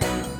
감사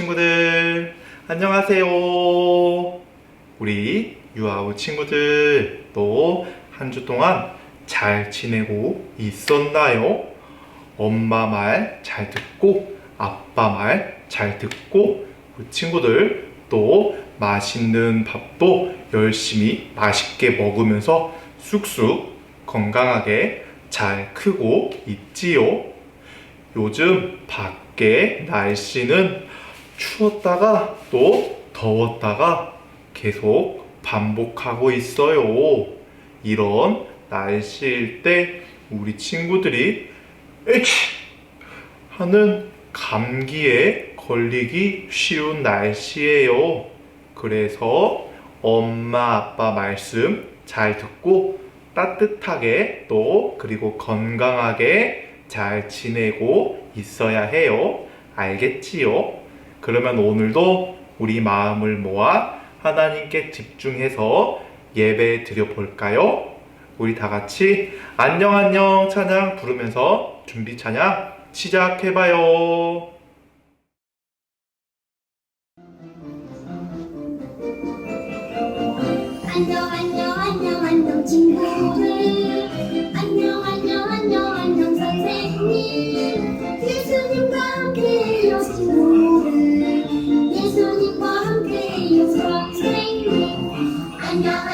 친구들 안녕하세요. 우리 유아부 친구들 또 한 주 동안 잘 지내고 있었나요? 엄마 말 잘 듣고 아빠 말 잘 듣고 우리 친구들 또 맛있는 밥도 열심히 맛있게 먹으면서 쑥쑥 건강하게 잘 크고 있지요. 요즘 밖에 날씨는 추웠다가 또 더웠다가 계속 반복하고 있어요. 이런 날씨일 때 우리 친구들이 에치 하는 감기에 걸리기 쉬운 날씨예요. 그래서 엄마 아빠 말씀 잘 듣고 따뜻하게 또 그리고 건강하게 잘 지내고 있어야 해요. 알겠지요? 그러면 오늘도 우리 마음을 모아 하나님께 집중해서 예배 드려 볼까요? 우리 다 같이 안녕 안녕 찬양 부르면서 준비 찬양 시작해 봐요. 안녕 안녕 안녕 안녕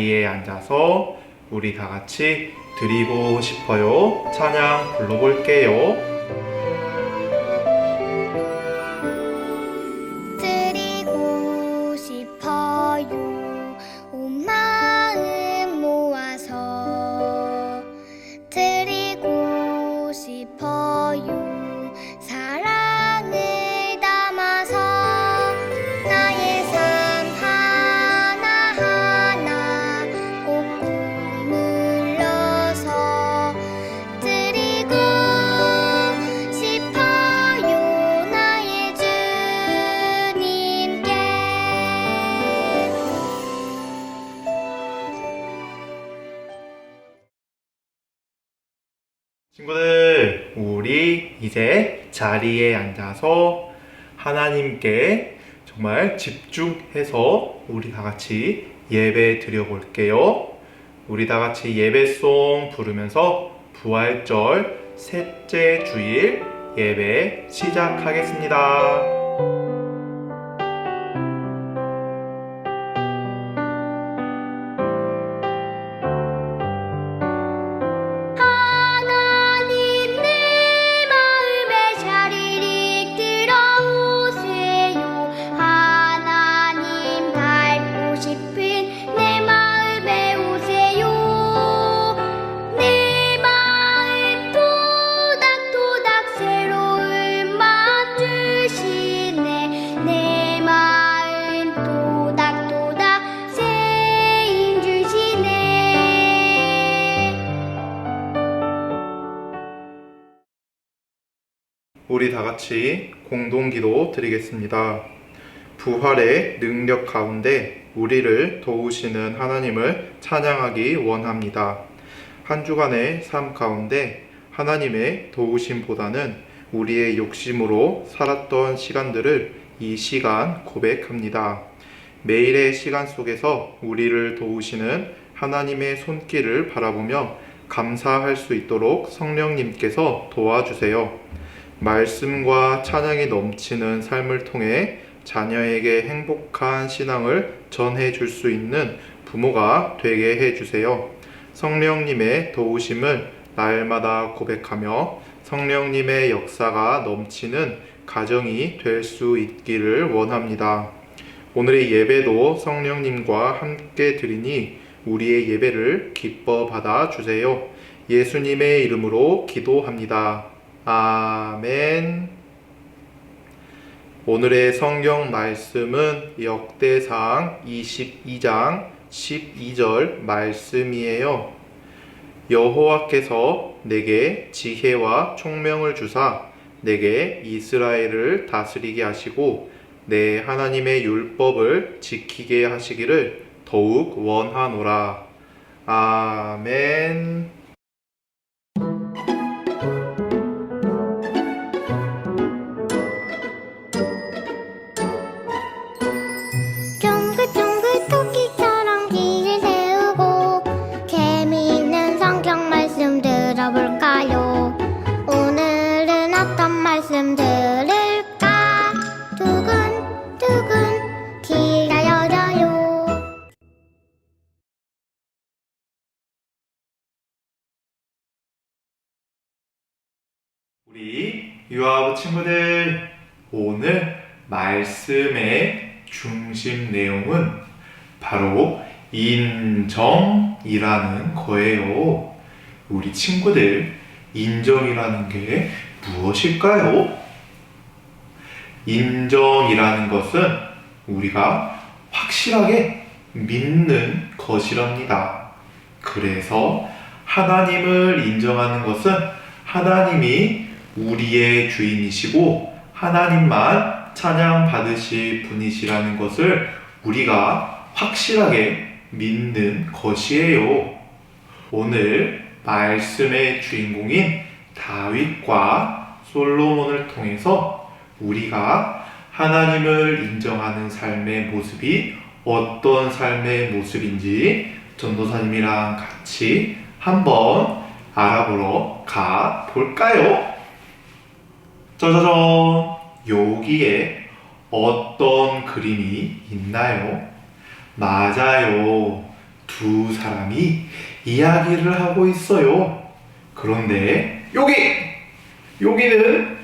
자리에 앉아서 우리 다 같이 드리고 싶어요. 찬양 불러볼게요. 자리에 앉아서 하나님께 정말 집중해서 우리 다 같이 예배 드려볼게요. 우리 다 같이 예배송 부르면서 부활절 셋째 주일 예배 시작하겠습니다. 공동기도 드리겠습니다. 부활의 능력 가운데 우리를 도우시는 하나님을 찬양하기 원합니다. 한 주간의 삶 가운데 하나님의 도우심보다는 우리의 욕심으로 살았던 시간들을 이 시간 고백합니다. 매일의 시간 속에서 우리를 도우시는 하나님의 손길을 바라보며 감사할 수 있도록 성령님께서 도와주세요. 말씀과 찬양이 넘치는 삶을 통해 자녀에게 행복한 신앙을 전해 줄 수 있는 부모가 되게 해 주세요. 성령님의 도우심을 날마다 고백하며 성령님의 역사가 넘치는 가정이 될 수 있기를 원합니다. 오늘의 예배도 성령님과 함께 드리니 우리의 예배를 기뻐 받아 주세요. 예수님의 이름으로 기도합니다. 아멘. 오늘의 성경 말씀은 역대상 22장 12절 말씀이에요. 여호와께서 내게 지혜와 총명을 주사 내게 이스라엘을 다스리게 하시고 내 하나님의 율법을 지키게 하시기를 더욱 원하노라. 아멘. 유아부 친구들 오늘 말씀의 중심 내용은 바로 인정이라는 거예요. 우리 친구들 인정이라는 게 무엇일까요? 인정이라는 것은 우리가 확실하게 믿는 것이랍니다. 그래서 하나님을 인정하는 것은 하나님이 우리의 주인이시고 하나님만 찬양 받으실 분이시라는 것을 우리가 확실하게 믿는 것이에요. 오늘 말씀의 주인공인 다윗과 솔로몬을 통해서 우리가 하나님을 인정하는 삶의 모습이 어떤 삶의 모습인지 전도사님이랑 같이 한번 알아보러 가 볼까요? 짜자잔! 여기에 어떤 그림이 있나요? 맞아요. 두 사람이 이야기를 하고 있어요. 그런데 여기 여기는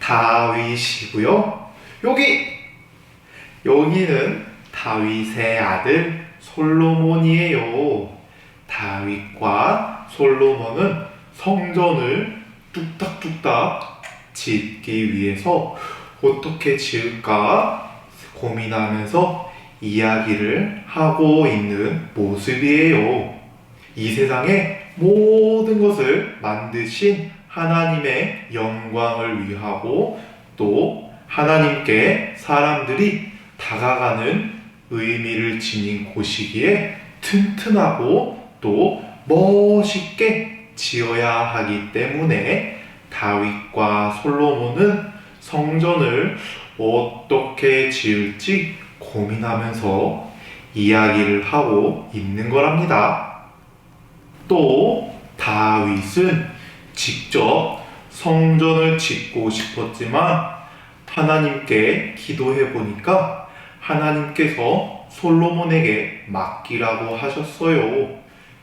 다윗이고요. 여기 여기는 다윗의 아들 솔로몬이에요. 다윗과 솔로몬은 성전을 뚝딱뚝딱 짓기 위해서 어떻게 지을까 고민하면서 이야기를 하고 있는 모습이에요. 이 세상의 모든 것을 만드신 하나님의 영광을 위하고 또 하나님께 사람들이 다가가는 의미를 지닌 곳이기에 튼튼하고 또 멋있게 지어야 하기 때문에 다윗과 솔로몬은 성전을 어떻게 지을지 고민하면서 이야기를 하고 있는 거랍니다. 또 다윗은 직접 성전을 짓고 싶었지만 하나님께 기도해 보니까 하나님께서 솔로몬에게 맡기라고 하셨어요.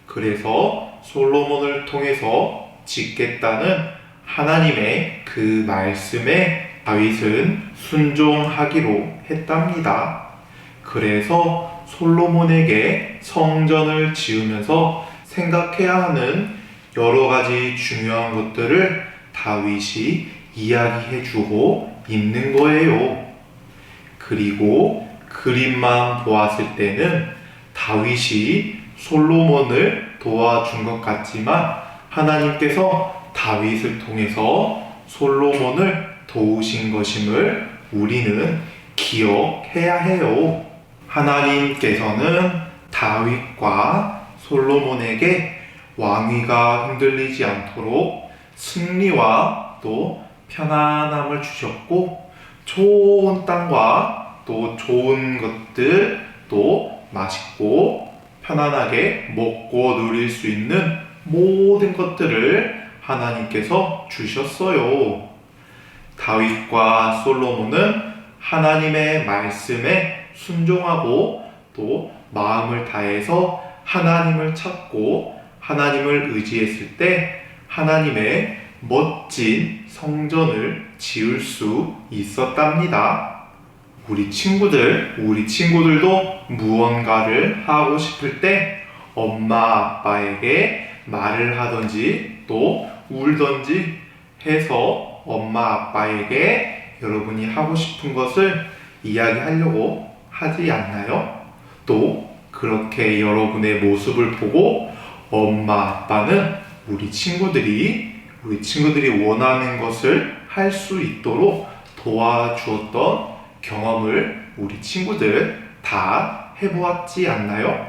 그래서 솔로몬을 통해서 짓겠다는 하나님의 그 말씀에 다윗은 순종하기로 했답니다. 그래서 솔로몬에게 성전을 지으면서 생각해야 하는 여러 가지 중요한 것들을 다윗이 이야기해 주고 있는 거예요. 그리고 그림만 보았을 때는 다윗이 솔로몬을 도와준 것 같지만 하나님께서 다윗을 통해서 솔로몬을 도우신 것임을 우리는 기억해야 해요. 하나님께서는 다윗과 솔로몬에게 왕위가 흔들리지 않도록 승리와 또 편안함을 주셨고 좋은 땅과 또 좋은 것들 또 맛있고 편안하게 먹고 누릴 수 있는 모든 것들을 하나님께서 주셨어요. 다윗과 솔로몬은 하나님의 말씀에 순종하고 또 마음을 다해서 하나님을 찾고 하나님을 의지했을 때 하나님의 멋진 성전을 지을 수 있었답니다. 우리 친구들, 우리 친구들도 무언가를 하고 싶을 때 엄마, 아빠에게 말을 하든지 또 울든지 해서 엄마, 아빠에게 여러분이 하고 싶은 것을 이야기하려고 하지 않나요? 또 그렇게 여러분의 모습을 보고 엄마, 아빠는 우리 친구들이 우리 친구들이 원하는 것을 할 수 있도록 도와주었던 경험을 우리 친구들 다 해보았지 않나요?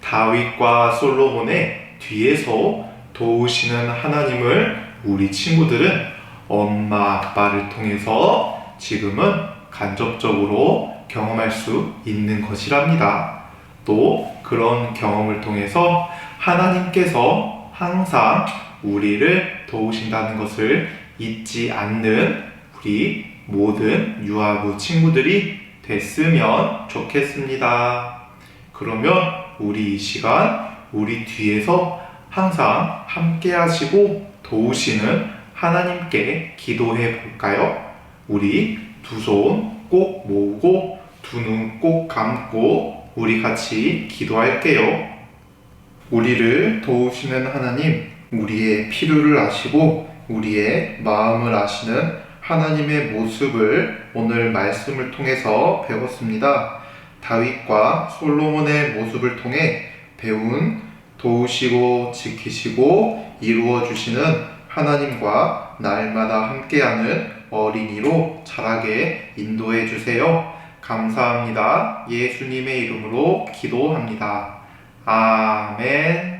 다윗과 솔로몬의 뒤에서 도우시는 하나님을 우리 친구들은 엄마, 아빠를 통해서 지금은 간접적으로 경험할 수 있는 것이랍니다. 또 그런 경험을 통해서 하나님께서 항상 우리를 도우신다는 것을 잊지 않는 우리 모든 유아부 친구들이 됐으면 좋겠습니다. 그러면 우리 이 시간 우리 뒤에서 항상 함께 하시고 도우시는 하나님께 기도해 볼까요? 우리 두 손 꼭 모으고 두 눈 꼭 감고 우리 같이 기도할게요. 우리를 도우시는 하나님, 우리의 필요를 아시고 우리의 마음을 아시는 하나님의 모습을 오늘 말씀을 통해서 배웠습니다. 다윗과 솔로몬의 모습을 통해 배운 도우시고 지키시고 이루어 주시는 하나님과 날마다 함께하는 어린이로 자라게 인도해 주세요. 감사합니다. 예수님의 이름으로 기도합니다. 아멘.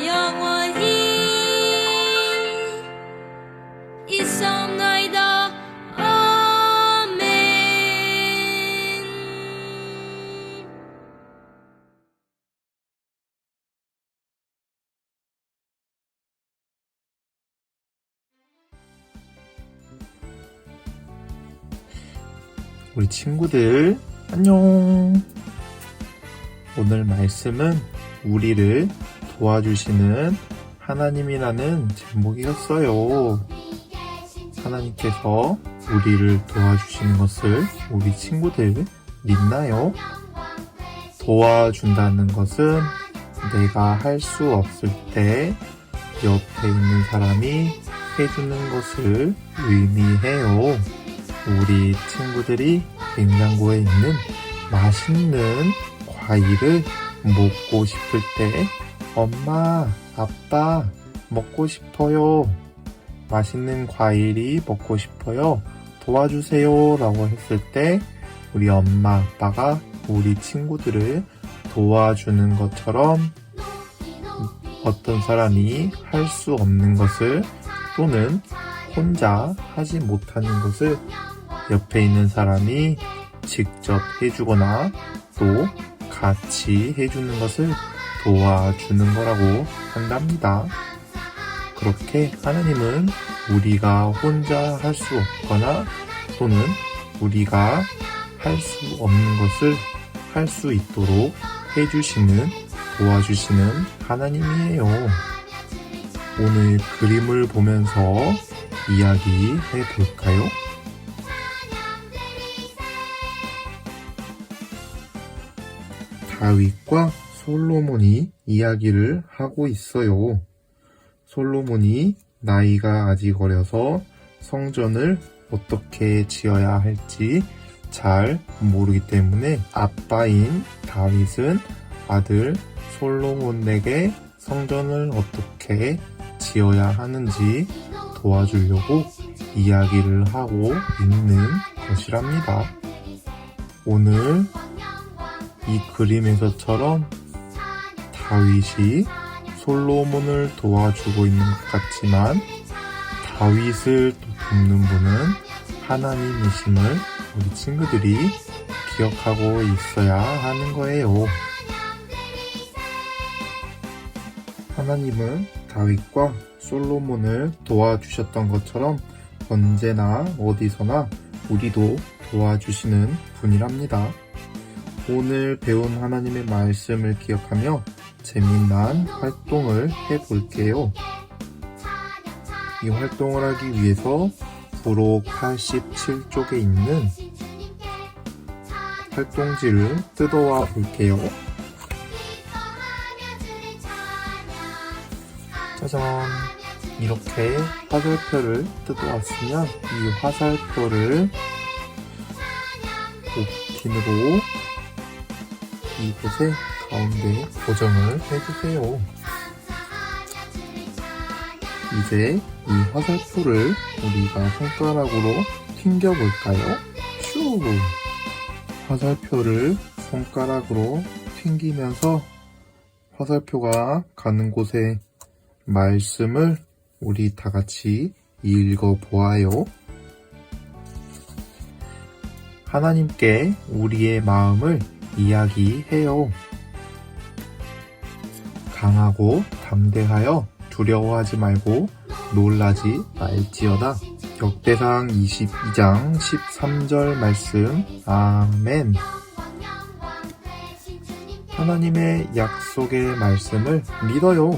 우리 친구들, 안녕. 오늘 말씀은 우리를 도와주시는 하나님이라는 제목이었어요. 하나님께서 우리를 도와주시는 것을 우리 친구들 믿나요? 도와준다는 것은 내가 할 수 없을 때 옆에 있는 사람이 해주는 것을 의미해요. 우리 친구들이 냉장고에 있는 맛있는 과일을 먹고 싶을 때 엄마, 아빠 먹고 싶어요. 맛있는 과일이 먹고 싶어요. 도와주세요. 라고 했을 때 우리 엄마, 아빠가 우리 친구들을 도와주는 것처럼 어떤 사람이 할 수 없는 것을 또는 혼자 하지 못하는 것을 옆에 있는 사람이 직접 해주거나 또 같이 해주는 것을 도와주는 거라고 한답니다. 그렇게 하나님은 우리가 혼자 할 수 없거나 또는 우리가 할 수 없는 것을 할 수 있도록 해주시는 도와주시는 하나님이에요. 오늘 그림을 보면서 이야기해 볼까요? 다윗과 솔로몬이 이야기를 하고 있어요. 솔로몬이 나이가 아직 어려서 성전을 어떻게 지어야 할지 잘 모르기 때문에 아빠인 다윗은 아들 솔로몬에게 성전을 어떻게 지어야 하는지 도와주려고 이야기를 하고 있는 것이랍니다. 오늘 이 그림에서처럼 다윗이 솔로몬을 도와주고 있는 것 같지만 다윗을 또 돕는 분은 하나님이심을 우리 친구들이 기억하고 있어야 하는 거예요. 하나님은 다윗과 솔로몬을 도와주셨던 것처럼 언제나 어디서나 우리도 도와주시는 분이랍니다. 오늘 배운 하나님의 말씀을 기억하며 재미난 활동을 해볼게요. 이 활동을 하기 위해서 부록 87쪽에 있는 활동지를 뜯어와 볼게요. 짜잔! 이렇게 화살표를 뜯어왔으면 이 화살표를 옵킨으로 이곳에 가운데 고정을 해주세요. 이제 이 화살표를 우리가 손가락으로 튕겨볼까요? 슈! 화살표를 손가락으로 튕기면서 화살표가 가는 곳에 말씀을 우리 다 같이 읽어보아요. 하나님께 우리의 마음을 이야기해요. 강하고 담대하여 두려워하지 말고 놀라지 말지어다. 역대상 22장 13절 말씀. 아멘. 하나님의 약속의 말씀을 믿어요.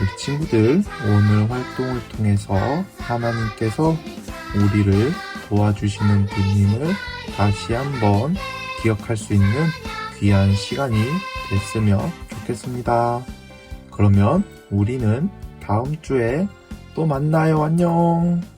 우리 친구들, 오늘 활동을 통해서 하나님께서 우리를 도와주시는 분임을 다시 한번 기억할 수 있는 귀한 시간이 됐으면 좋겠습니다. 그러면 우리는 다음 주에 또 만나요. 안녕.